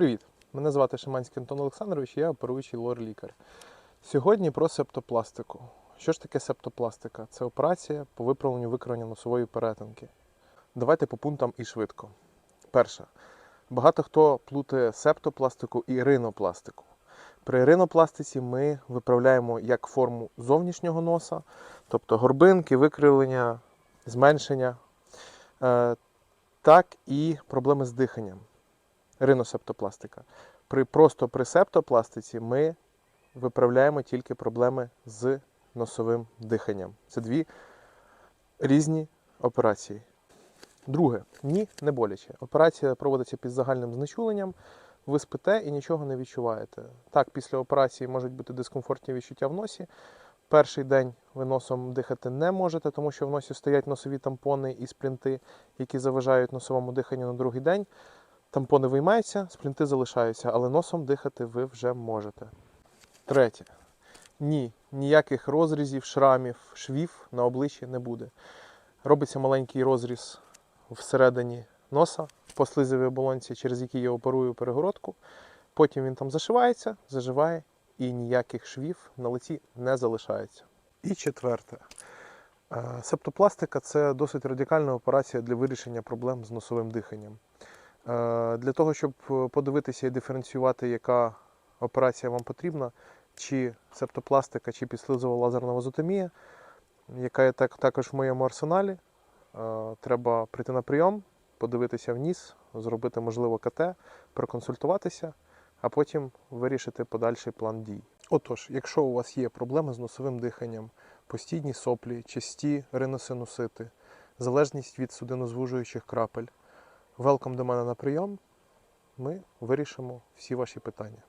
Привіт! Мене звати Шиманський Антон Олександрович, я оперуючий лор-лікар. Сьогодні про септопластику. Що ж таке септопластика? Це операція по виправленню викривлення носової перетинки. Давайте по пунктам і швидко. Перше. Багато хто плутає септопластику і ринопластику. При ринопластиці ми виправляємо як форму зовнішнього носа, тобто горбинки, викривлення, зменшення, е, так і проблеми з диханням риносептопластика. При, просто при септопластиці ми виправляємо тільки проблеми з носовим диханням. Це дві різні операції. Друге, ні, не боляче. Операція проводиться під загальним знечуленням. Ви спите і нічого не відчуваєте. Так, після операції можуть бути дискомфортні відчуття в носі. Перший день ви носом дихати не можете, тому що в носі стоять носові тампони і сплінти, які заважають носовому диханню на другий день. Тампони виймаються, сплінти залишаються, але носом дихати ви вже можете. Третє. Ні, ніяких розрізів, шрамів, швів на обличчі не буде. Робиться маленький розріз всередині носа по слизовій оболонці, через який я оперую перегородку. Потім він там зашивається, заживає і ніяких швів на лиці не залишається. І четверте. Е, Септопластика це досить радикальна операція для вирішення проблем з носовим диханням. Е, Для того, щоб подивитися і диференціювати, яка операція вам потрібна, чи септопластика, чи підслизова лазерна вазотомія, яка є так, також в моєму арсеналі, е, треба прийти на прийом, подивитися в ніс, зробити, можливо, КТ, проконсультуватися, а потім вирішити подальший план дій. Отож, якщо у вас є проблеми з носовим диханням, постійні соплі, часті риносинусити, залежність від судинозвужуючих крапель, велком до мене на прийом. Ми вирішимо всі ваші питання.